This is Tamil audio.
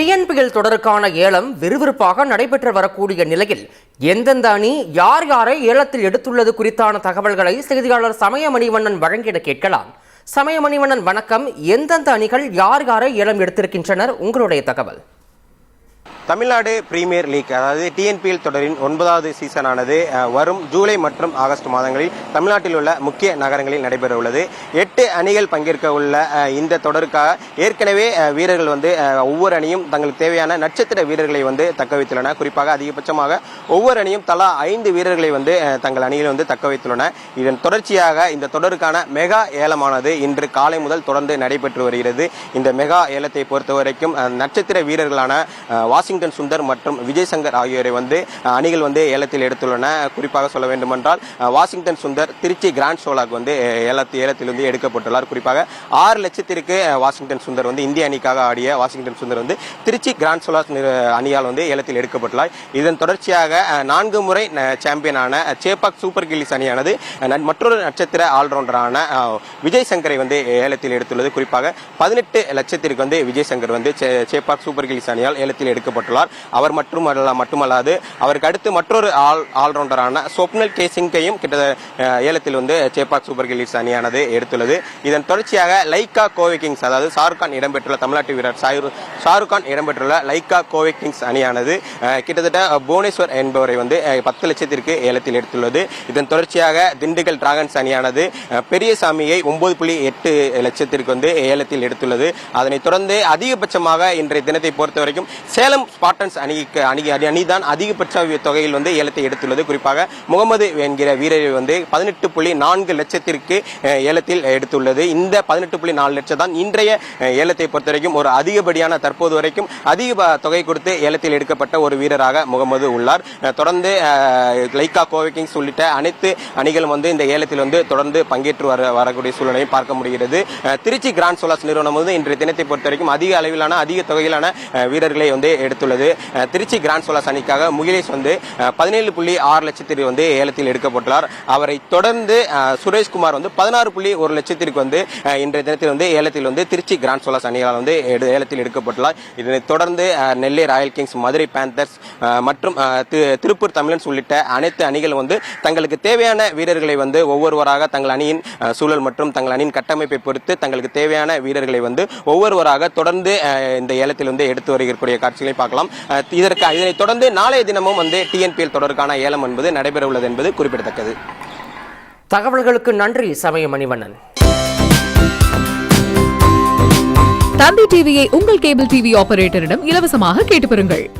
டிஎன்பிஎல் தொடருக்கான ஏலம் விறுவிறுப்பாக நடைபெற்று வரக்கூடிய நிலையில் எந்தெந்த அணி யார் யாரை ஏலத்தில் எடுத்துள்ளது குறித்தான தகவல்களை செய்தியாளர் சமயமணிவண்ணன் வழங்கிட கேட்கலாம். சமயமணிவண்ணன் வணக்கம். எந்தெந்த அணிகள் யார் யாரை ஏலம் எடுத்திருக்கின்றனர்? உங்களுடைய தகவல். தமிழ்நாடு பிரீமியர் லீக் அதாவது டிஎன்பிஎல் தொடரின் ஒன்பதாவது சீசனானது வரும் ஜூலை மற்றும் ஆகஸ்ட் மாதங்களில் தமிழ்நாட்டில் உள்ள முக்கிய நகரங்களில் நடைபெற உள்ளது எட்டு அணிகள் பங்கேற்க உள்ள இந்த தொடருக்காக ஏற்கனவே வீரர்கள் வந்து ஒவ்வொரு அணியும் தங்களுக்கு தேவையான நட்சத்திர வீரர்களை வந்து தக்க வைத்துள்ளன. குறிப்பாக அதிகபட்சமாக ஒவ்வொரு அணியும் தலா ஐந்து வீரர்களை வந்து தங்கள் அணியில் வந்து தக்க வைத்துள்ளன. இதன் தொடர்ச்சியாக இந்த தொடருக்கான மெகா ஏலமானது இன்று காலை முதல் தொடர்ந்து நடைபெற்று வருகிறது. இந்த மெகா ஏலத்தை பொறுத்தவரைக்கும் வரைக்கும் நட்சத்திர வீரர்களான வாஷிங்டன் வாஷிங்டன் சுந்தர் மற்றும் விஜய் சங்கர் ஆகியோரை வந்து அணிகள் வந்து ஏலத்தில் எடுத்துள்ளன. குறிப்பாக சொல்ல வேண்டுமென்றால் வாஷிங்டன் சுந்தர் திருச்சி கிராண்ட் சோலாக் வந்து ஏலத்து ஏலத்தில் வந்து எடுக்கப்பட்டுள்ளார். குறிப்பாக ஆறு லட்சத்திற்கு வாஷிங்டன் சுந்தர் வந்து இந்திய அணிக்காக ஆடிய வாஷிங்டன் சுந்தர் வந்து திருச்சி கிராண்ட் சோலாக் அணியால் வந்து ஏலத்தில் எடுக்கப்பட்டுள்ளார். இதன் தொடர்ச்சியாக நான்கு முறை சாம்பியனான சேப்பாக் சூப்பர் கில்லிஸ் அணியானது மற்றொரு நட்சத்திர ஆல்ரவுண்டரான விஜய் சங்கரை வந்து ஏலத்தில் எடுத்துள்ளது. குறிப்பாக பதினெட்டு லட்சத்திற்கு வந்து விஜய் சங்கர் வந்து சேப்பாக் சூப்பர் கில்லிஸ் அணியால் ஏலத்தில் எடுக்கப்பட்டுள்ளார். அவர் மட்டுமல்ல மட்டுமல்லாது அவருக்கு அடுத்து மற்றொரு ஆல் ஆல்ரவுண்டரான சொப்னல் கே சிங்கையும் கிட்ட ஏலத்தில் வந்து சேப்பாக் சூப்பர் கில்லிஸ் அணியானது எடுத்துள்ளது. இதன் தொடர்ச்சியாக லைக்கா கோவை கிங்ஸ் அதாவது ஷாருக்கான் இடம்பெற்றுள்ள தமிழ்நாட்டு வீரர் ஷாரு- ஷாருக்கான் இடம்பெற்றுள்ள லைக்கா கோவை கிங்ஸ் அணியானது கிட்டத்தட்ட புவனேஸ்வர் என்பவரை வந்து பத்து லட்சத்திற்கு ஏலத்தில் எடுத்துள்ளது. இதன் தொடர்ச்சியாக திண்டுக்கல் டிராகன்ஸ் அணியானது பெரியசாமியை ஒன்பது புள்ளி எட்டு லட்சத்திற்கு வந்து ஏலத்தில் எடுத்துள்ளது. அதனைத் தொடர்ந்து அதிகபட்சமாக இன்றைய தினத்தை பொறுத்த வரைக்கும் சேலம் ஸ்பாட்டன்ஸ் அணிக்கு அணி அணிதான் அதிகபட்ச தொகையில் வந்து ஏலத்தை எடுத்துள்ளது. குறிப்பாக முகமது என்கிற வீரரை வந்து பதினெட்டு புள்ளி நான்கு லட்சத்திற்கு ஏலத்தில் எடுத்துள்ளது. இந்த பதினெட்டு புள்ளி நாலு லட்சம் தான் இன்றைய ஏலத்தை பொறுத்த வரைக்கும் ஒரு அதிகப்படியான தற்போது வரைக்கும் அதிக தொகை கொடுத்து ஏலத்தில் எடுக்கப்பட்ட ஒரு வீரராக முகமது உள்ளார். தொடர்ந்து லைக்கா கோவை உள்ளிட்ட அனைத்து அணிகளும் வந்து இந்த ஏலத்தில் வந்து தொடர்ந்து பங்கேற்று வர வரக்கூடிய சூழ்நிலையை பார்க்க முடிகிறது. திருச்சி கிராண்ட் சோலாஸ் நிறுவனம் வந்து இன்றைய தினத்தை பொறுத்த வரைக்கும் அதிக அளவிலான அதிக தொகையிலான வீரர்களை வந்து எடுத்து அறிவித்துள்ளது திருச்சி கிராண்ட் சோலாஸ் அணிக்காக முகிலேஷ் வந்து பதினேழு புள்ளி ஆறு லட்சத்திற்கு வந்து ஏலத்தில் எடுக்கப்பட்டுள்ளார். அவரை தொடர்ந்து சுரேஷ்குமார் வந்து பதினாறு புள்ளி ஒரு லட்சத்திற்கு வந்து இன்றைய தினத்தில் வந்து ஏலத்தில் வந்து திருச்சி கிராண்ட் சோலாஸ் அணியால் வந்து எடு- ஏலத்தில் எடுக்கப்பட்டுள்ளார். இதனைத் தொடர்ந்து Nellai Royal Kings Madurai Panthers மற்றும் திருப்பூர் தமிழன்ஸ் உள்ளிட்ட அனைத்து அணிகள் வந்து தங்களுக்கு தேவையான வீரர்களை வந்து ஒவ்வொருவராக தங்கள் அணியின் சூழல் மற்றும் தங்கள் அணியின் கட்டமைப்பை பொறுத்து தங்களுக்கு தேவையான வீரர்களை வந்து ஒவ்வொருவராக தொடர்ந்து இந்த ஏலத்தில் வந்து எடுத்து வருகிறக்கூடிய காட்சிகளை பார்க்க அஹ், இதற்கு இதனைத் தொடர்ந்து நாளைய தினமும் வந்து டிஎன்பிஎல் தொடருக்கான ஏலம் என்பது நடைபெற உள்ளது என்பது குறிப்பிடத்தக்கது. தகவல்களுக்கு நன்றி சமயமணிவண்ணன். தந்தி டிவியை உங்கள் கேபிள் டிவி ஆபரேட்டரிடம் இலவசமாக கேட்டு பெறுங்கள்.